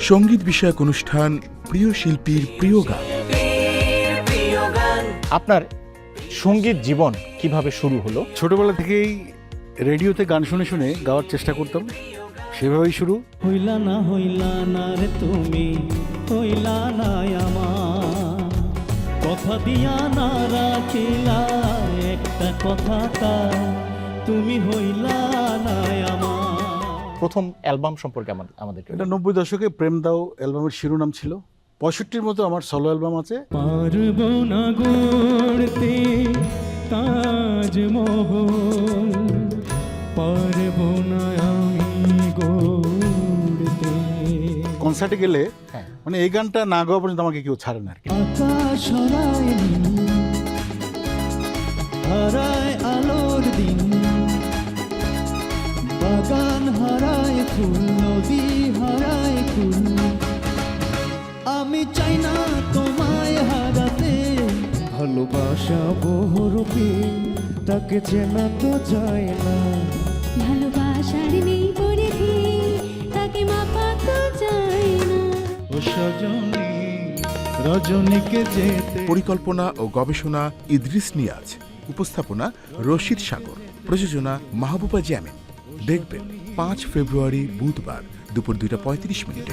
সংগীত বিষয়ক অনুষ্ঠান প্রিয় শিল্পীর প্রিয় গান। আপনার সংগীত জীবন কীভাবে শুরু হলো? ছোটবেলা থেকেই রেডিওতে গান শুনে শুনে গাওয়ার চেষ্টা করতাম। সেভাবেই শুরু। হইলা না হইলা না রে তুমি হইলা না আমার। কথা দিয়া না রাখিলা একটা কথা তা তুমি হইলা প্রথম অ্যালবাম সম্পর্কে আমার আমাদের এটা নব্বই দশকে প্রেম দাও অ্যালবামের শিরোনাম ছিল। পঁয়ষট্টির মতো আমার সলো অ্যালবাম আছে। পারব না গড়তে তাজমহল। পারব না আমি গড়তে। কনসার্টে গেলে হ্যাঁ। মানে এই গানটা না গাওয়া পর্যন্ত আমাকে কেউ ছাড়ে না আর কি। আলোর দিন। বাগান হারায় ফুল নদী হারায় ফুল। আমি চাই না তোমায় হারাতে। ভালোবাসা বহুরূপে তাকে চেনা তো যায় না। ভালোবাসার নেই পরিধি তাকে মাপা তো যায় না। ও সজনী রজনীকে যেতে। পরিকল্পনা ও গবেষণা ইদ্রিস নিয়াজ। উপস্থাপনা রশিদ সাগর। প্রযোজনা মাহবুবা জ্যামিন দেখবেন পাঁচ ফেব্রুয়ারি বুধবার দুপুর দুইটা পঁয়ত্রিশ মিনিটে।